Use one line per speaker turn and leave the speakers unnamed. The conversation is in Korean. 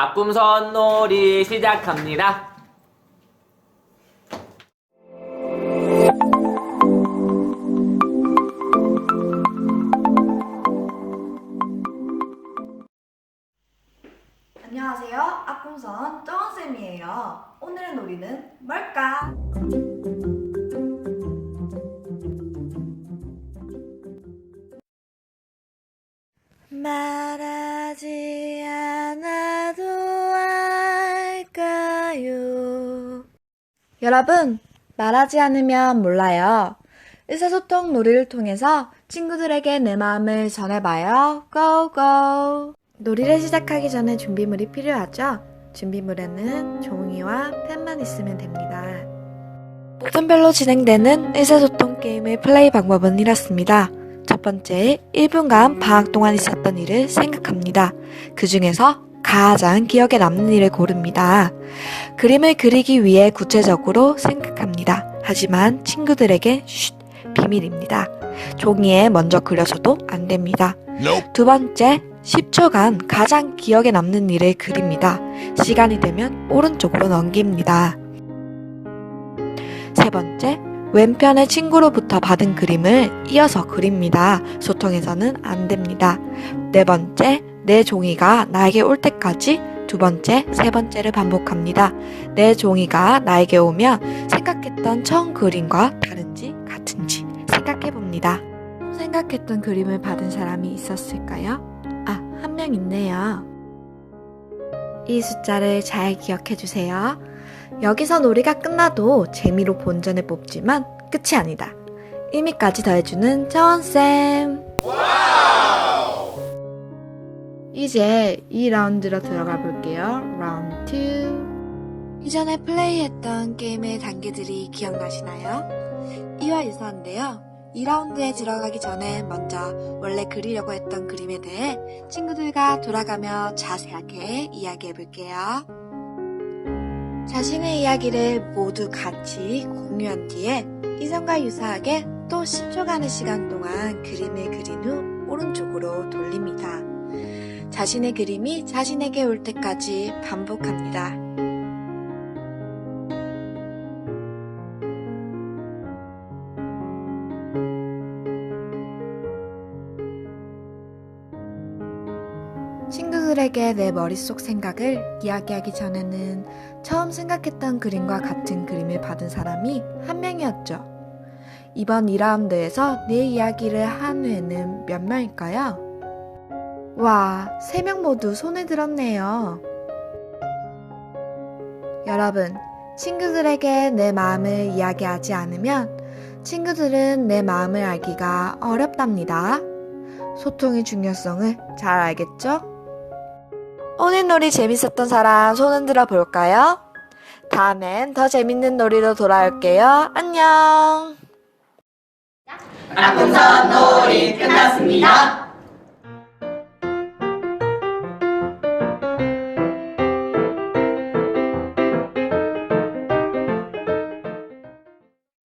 앞꿈선 놀이 시작합니다.
안녕하세요. 아꿈선 쩌원쌤이에요. 오늘의 놀이는 뭘까? 말 여러분, 말하지 않으면 몰라요. 의사소통 놀이를 통해서 친구들에게 내 마음을 전해봐요. 고고! 놀이를 시작하기 전에 준비물이 필요하죠? 준비물에는 종이와 펜만 있으면 됩니다. 모든별로 진행되는 의사소통 게임의 플레이 방법은 이렇습니다. 첫 번째, 1분간 방학 동안 있었던 일을 생각합니다. 그 중에서 가장 기억에 남는 일을 고릅니다. 그림을 그리기 위해 구체적으로 생각합니다. 하지만 친구들에게 쉿, 비밀입니다. 종이에 먼저 그려서도 안 됩니다. 두 번째, 10초간 가장 기억에 남는 일을 그립니다. 시간이 되면 오른쪽으로 넘깁니다. 세 번째, 왼편의 친구로부터 받은 그림을 이어서 그립니다. 소통에서는 안 됩니다. 네 번째, 내 종이가 나에게 올 때까지 두 번째, 세 번째를 반복합니다. 내 종이가 나에게 오면 생각했던 처음 그림과 다른지 같은지 생각해 봅니다. 생각했던 그림을 받은 사람이 있었을까요? 아, 한 명 있네요. 이 숫자를 잘 기억해 주세요. 여기서 놀이가 끝나도 재미로 본전을 뽑지만 끝이 아니다. 의미까지 더해주는 차원쌤. 이제 2라운드로 들어가 볼게요. 라운드 2. 이전에 플레이했던 게임의 단계들이 기억나시나요? 이와 유사한데요. 2라운드에 들어가기 전에 먼저 원래 그리려고 했던 그림에 대해 친구들과 돌아가며 자세하게 이야기해 볼게요. 자신의 이야기를 모두 같이 공유한 뒤에 이전과 유사하게 또 10초간의 시간 동안 그림을 그린 후 오른쪽으로 돌립니다. 자신의 그림이 자신에게 올 때까지 반복합니다. 친구들에게 내 머릿속 생각을 이야기하기 전에는 처음 생각했던 그림과 같은 그림을 받은 사람이 한 명이었죠. 이번 2라운드에서 내 이야기를 한 후에는 몇 명일까요? 와, 세 명 모두 손에 들었네요. 여러분, 친구들에게 내 마음을 이야기하지 않으면 친구들은 내 마음을 알기가 어렵답니다. 소통의 중요성을 잘 알겠죠? 오늘 놀이 재밌었던 사람 손 흔들어 볼까요? 다음엔 더 재밌는 놀이로 돌아올게요. 안녕!
앞꿈선 놀이 끝났습니다.